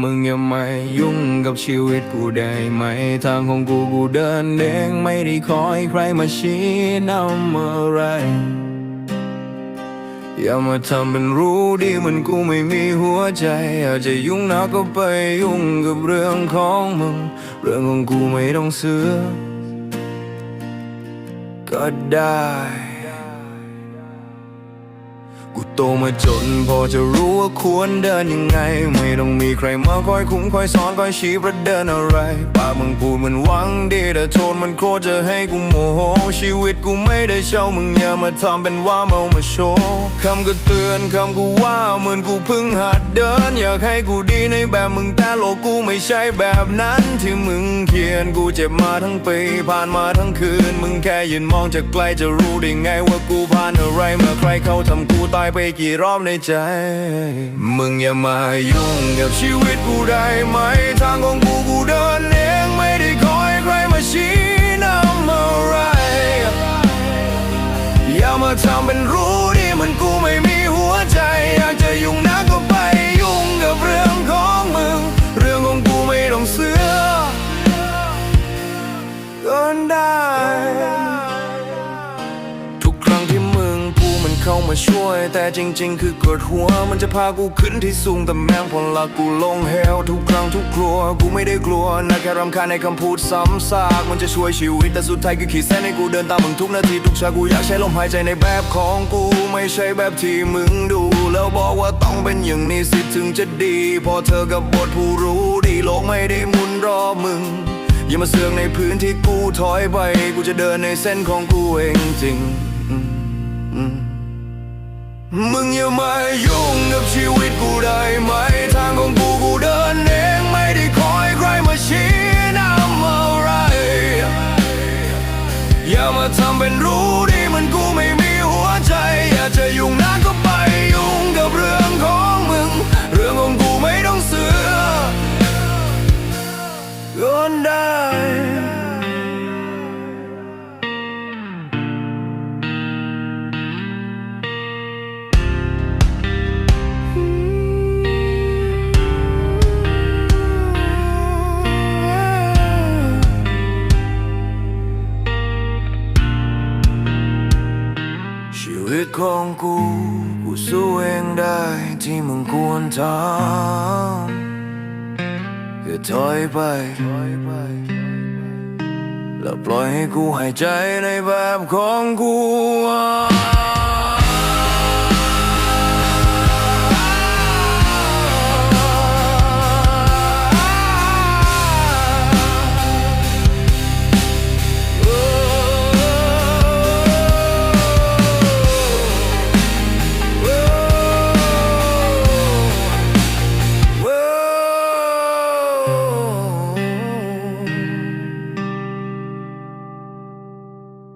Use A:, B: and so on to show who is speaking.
A: มึงอย่ามายุ่งกับชีวิตกูได้ไหม ทางของกูกูเดินเองไม่ได้คอยใครมาชี้นำอะไร อย่ามาทำเป็นรู้ดีเหมันกูไม่มีหัวใจ อากจะยุ่งนักก็ไปยุ่งกับเรื่องของมึง เรื่องของกูไม่ต้องเสือก็ได้ กูโตมาจนพอจะรู้ว่าควรเดินยังไง ไม่ต้องมีใครมาคอยคุ้มคอยสอนคอยชี้ประเดินอะไรปากมึงพูดมันหวังดีแต่โทนมันโคตรจะให้กูโมโห ชีวิตกูไม่ได้เช่ามึงอย่ามาทำเป็นว่าเมามาโชว์คำก็เตือนคำกูว่าเหมือนกูเพิ่งหัดเดิน อยากให้กูดีในแบบมึงแต่โลกกูไม่ใช่แบบนั้นที่มึงเขียนกูเจ็บมาทั้งปีผ่านมาทั้งคืน มึงแค่ยืนมองจากไกลจะรู้ได้ไงว่ากูผ่านอะไรเมื่อใครเขาทำกูบายไปกี่รอบในใจ มึงอย่ามายุ่งกับชีวิตกูได้ไหม ทางของกูกูเดิน เข้ามาช่วย แต่จริง ๆ คือกดหัว มันจะพากูขึ้นที่สูงแต่แม่งผลลัพธ์กูลงเหวทุกครั้งทุกครัว กูไม่ได้กลัวนะแค่รำคาญในคำพูดซ้ำซากมันจะช่วยชีวิตแต่สุดท้ายคือขีดเส้นให้กูเดินตามมึงทุกนาทีทุกชากูอยากใช้ลมหายใจในแบบของกูไม่ใช่แบบที่มึงดู แล้วบอกว่าต้องเป็นอย่างนี้สิถึงจะดี พอเธอกับบทผู้รู้ดีโลกไม่ได้หมุนรอบมึงอย่ามาเสือกในพื้นที่กูถอยไป กูจะเดินในเส้นของกูเองจริง มึงอย่ามายุ่งกับชีวิตกูได้ไหม ทางของกูกูเดินเองไม่ได้คอยใครมาชี้นำอะไร อย่ามาทำเป็นรู้ดิมันกูไม่มีหัวใจ อยากจะยุ่ง ลือดของกูกูสู้เองได้ที่มึงควรทำคือถอยไป แล้วปล่อยให้กูหายใจในแบบของกู